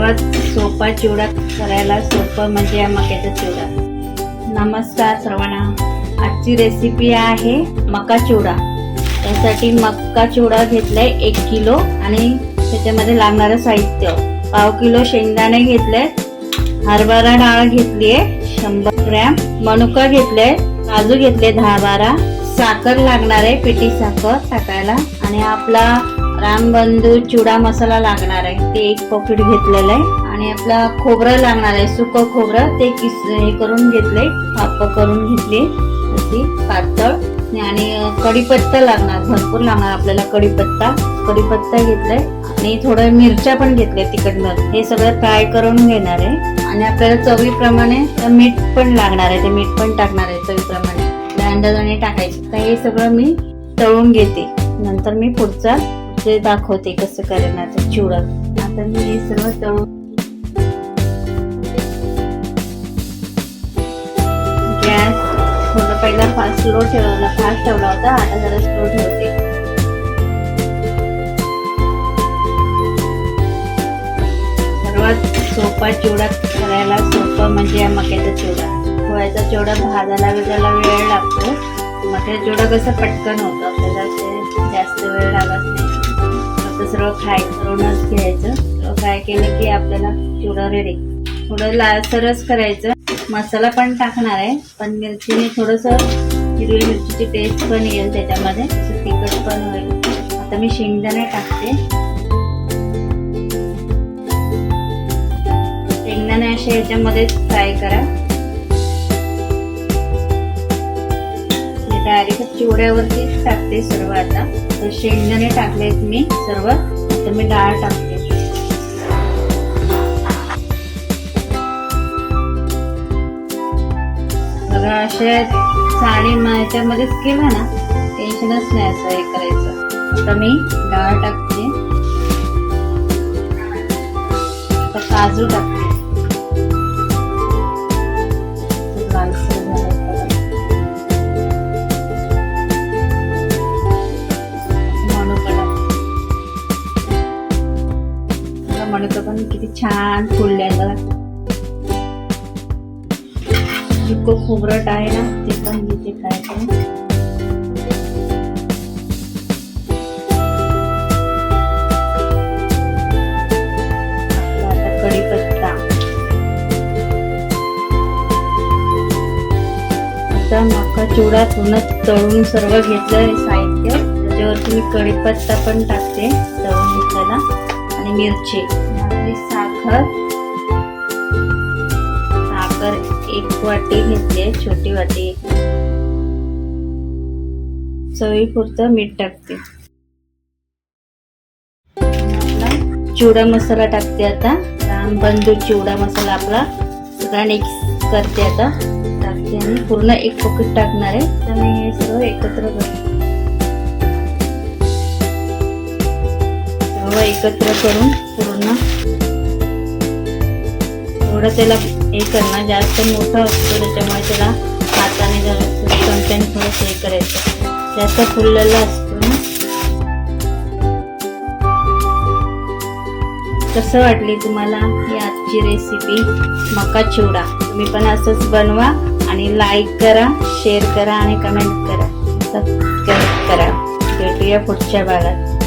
सर्वात सोपा चिवडा करायला सोपं म्हणजे मक्याचा चिवडा. नमस्कार सर्वांना. आजची रेसिपी आहे मका चिवडा. त्यासाठी मका चिवडा घेतलाय एक किलो आणि त्याच्यामध्ये लागणारं साहित्य. पाव किलो शेंगदाणे घेतले. हरभरा डाळ घेतलीये शंभर ग्रॅम. मनुका घेतले काजू घेतले दहा बारा. साखर लागणार आहे पिठी साखर टाकायला. आणि आपला रामबंधू चिवडा मसाला लागणार आहे. ते एक पॉकेट घेतलेलं आहे. आणि आपला खोबरं लागणार आहे. सुकं खोबरं ते किस हे करून घेतले थाप करून घेतली. अशी पातळ. आणि कढीपत्ता लागणार. भरपूर लागणार आपल्याला कढीपत्ता. कढीपत्ता घेतलाय. आणि थोडं मिरच्या पण घेतल्या तिखट हे सगळं फ्राय करून घेणार आहे. आणि आपल्याला चवीप्रमाणे मीठ पण लागणार आहे. ते मीठ पण टाकणार आहे चवीप्रमाणे. अंदाजाने टाकायचे. तर हे सगळं मी तळून घेते. नंतर मी पुढचा ते दाखवते कसं करणार ते चिवडा आता मी हे सर्व तळून गॅस थोडं पहिला फास्ट स्लो ठेवला फास्ट ठेवला होता आता जरा स्लो ठेवते. सर्वात सोपा चिवडा करायला सोपं म्हणजे या मक्याचा चिवडा पोळ्याचा चिवडा भाजायला बिजायला वेळ लागतो. मक्याचा चिवडा कसं पटकन होतं आपल्याला ते जास्त वेळ लागत नाही. फक्त सर्व फ्राय करूनच घ्यायचं. फ्राय केलं की आपल्याला चिवडा रेडी थोडं लालसरच करायचं. मसाला पण टाकणार आहे पण मिरचीने थोडंसं हिरवी मिरचीची टेस्ट पण येईल त्याच्यामध्ये. तिखट पण होईल. आता मी शेंगदाणे टाकते. शेंगदाणे असे याच्यामध्येच फ्राय करा. डायरेक्ट चिवड्यावरतीच टाकते सर्व आता. तर शेंगदाणे टाकलेत मी सर्व. आता मी डाळ टाकते. बघा असे साडी याच्यामध्येच केलं ना टेन्शनच नाही असं हे करायचं. आता मी डाळ टाकते. आता काजू टाकते. पण किती छान फुलले बघा खोबरट आहे ना ते पण घेते काय आता कढीपत्ता. आता चिवडा पूर्ण तळून सर्व घेतलं साहित्य. त्याच्यावरती मी कढीपत्ता पण टाकते तळून घेतलेला. आणि मिरची. साखर. साखर एक वाटी घेतली छोटी वाटी. चवीपुरतं मीठ टाकते. चिवडा मसाला टाकते आता. रामबंधू चिवडा मसाला आपला सगळा मिक्स करते आता. टाकते आणि पूर्ण एक पॉकेट टाकणार आहे. तर मी हे सगळं एकत्र करते सर्व एकत्र करून पूर्ण थोडं त्याला हे करणं जास्त मोठं असतो त्याच्यामुळे त्याला हाताने जरा चमच्याने थोडंसं हे करायचं. जास्त फुललेलं असतो ना. कसं वाटली तुम्हाला ही आजची रेसिपी मका चिवडा. तुम्ही पण असंच बनवा आणि लाईक करा शेअर करा आणि कमेंट करा. सबस्क्राईब करा. भेटूया पुढच्या भागात.